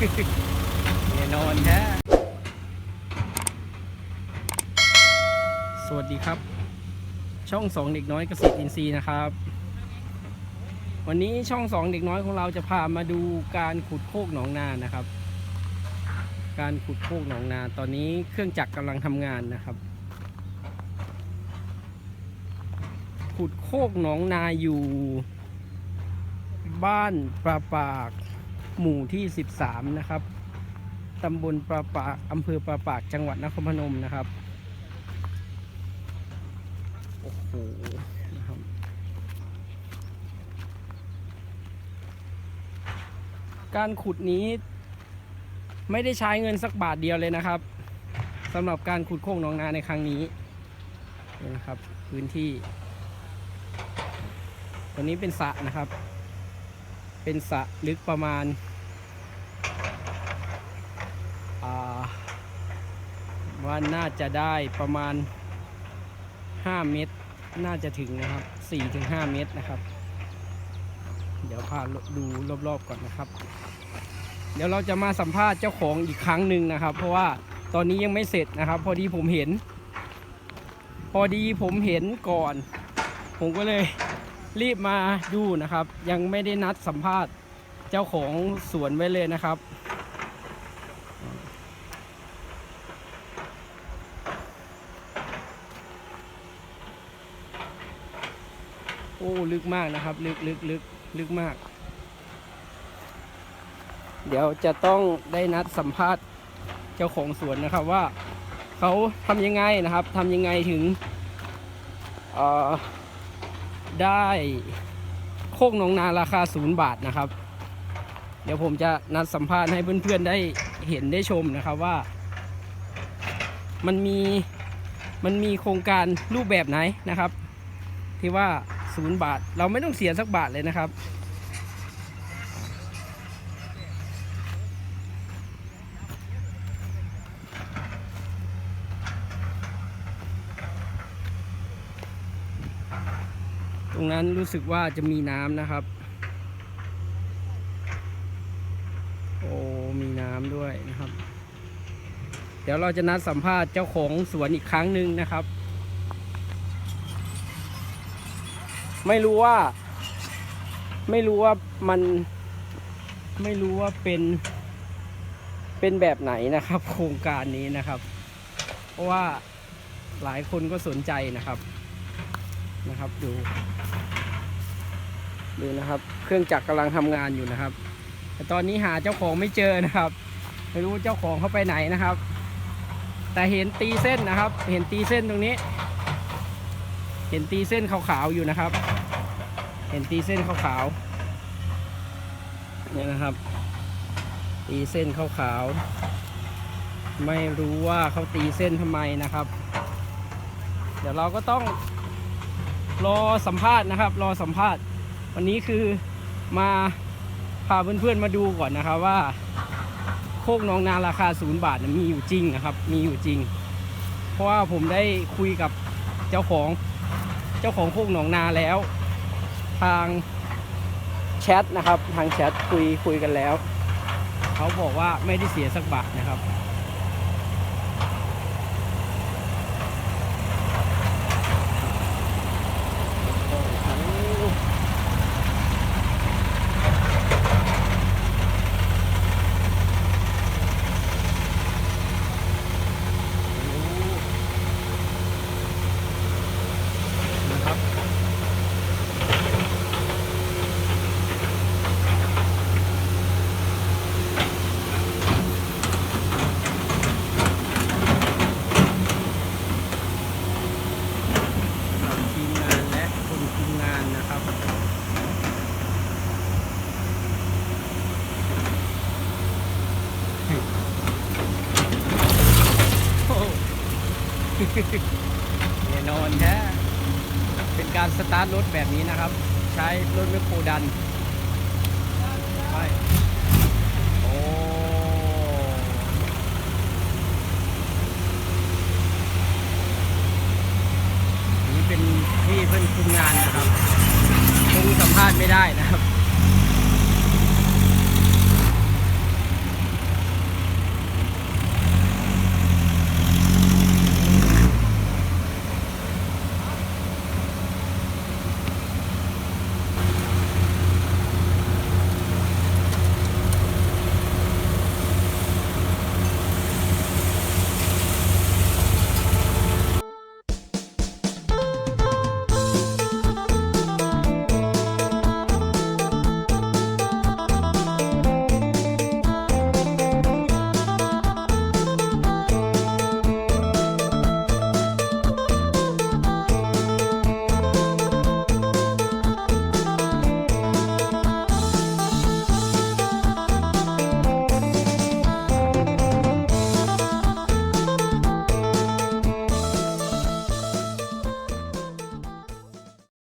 แน่นอนแท้สวัสดีครับ ช่องสองเด็กน้อยเกษตรอินทรีย์นะครับ วันนี้ช่องสองเด็กน้อยของเราจะพามาดูการขุดโคกหนองนานะครับ การขุดโคกหนองนาตอนนี้เครื่องจักรกำลังทำงานนะครับ ขุดโคกหนองนาอยู่บ้านปลาปาก หมู่ที่ 13 นะครับตำบลปลาปากอำเภอปลาปากจังหวัดนครพนมนะครับโอ้โหนะครับการขุดนี้ไม่ได้ใช้เงินสักบาทเดียวเลยนะครับสำหรับการขุดโค้งหนองนาในครั้งนี้นี่นะครับ พื้นที่ตัวนี้เป็นสระนะครับ เป็นสระลึกประมาณอ่า ว่าน่าจะได้ประมาณ 5 เมตร น่าจะถึงนะครับ4ถึง5เมตรนะครับ เดี๋ยวพาดูรอบๆก่อนนะครับ เดี๋ยวเราจะมาสัมภาษณ์เจ้าของอีกครั้งหนึ่งนะครับ เพราะว่าตอนนี้ยังไม่เสร็จนะครับ พอดีผมเห็น พอดีผมเห็นก่อน ผมก็เลยรีบมาดูนะครับ ยังไม่ได้นัดสัมภาษณ์เจ้าของสวนไว้เลยนะครับ โอ้ลึกมากนะครับ ลึกลึกลึกลึกมาก เดี๋ยวจะต้องได้นัดสัมภาษณ์เจ้าของสวนนะครับว่าเขาทำยังไงนะครับทำยังไงถึงได้โคกนองนาราคาศูนย์บาทนะครับ เดี๋ยวผมจะนัดสัมภาษณ์ให้เพื่อนๆได้เห็นได้ชมนะครับว่า มันมีมันมีโครงการรูปแบบไหนนะครับ ที่ว่า ศูนย์บาท เราไม่ต้องเสียสักบาทเลยนะครับ ตรงนั้นรู้สึกว่าจะมีน้ำนะครับ โอ้มีน้ำด้วยนะครับ เดี๋ยวเราจะนัดสัมภาษณ์เจ้าของสวนอีกครั้งหนึ่งนะครับ ไม่รู้ว่า ไม่รู้ว่ามัน ไม่รู้ว่าเป็น เป็นแบบไหนนะครับ โครงการนี้นะครับ เพราะว่าหลายคนก็สนใจนะครับ นะครับดู ดูนะครับ เครื่องจักรกำลังทำงานอยู่นะครับ แต่ตอนนี้หาเจ้าของไม่เจอนะครับ ไม่รู้เจ้าของเขาไปไหนนะครับ แต่เห็นตีเส้นนะครับ เห็นตีเส้นตรงนี้ เห็นตีเส้นขาวๆอยู่นะครับ เห็นตีเส้นขาวๆเนี่ยนะครับ ตีเส้นขาวๆไม่รู้ว่าเขาตีเส้นทำไมนะครับ เดี๋ยวเราก็ต้องรอสัมภาษณ์นะครับ รอสัมภาษณ์ วันนี้คือมาพาเพื่อนๆมาดูก่อนนะครับว่า โคกน้องนาราคาศูนย์บาทนะมีอยู่จริงนะครับ มีอยู่จริง เพราะว่าผมได้คุยกับเจ้าของ เจ้าของโคกหนองนาแล้ว ทางแชทนะครับ ทางแชทคุยคุยกันแล้ว เขาบอกว่าไม่ได้เสียสักบาทนะครับนะครับ ทีมงานและคนคุมงานนะครับ โอ้โห แน่นอนแท้เป็นการสตาร์ทรถแบบนี้นะครับ ใช้รถเมคโครดัน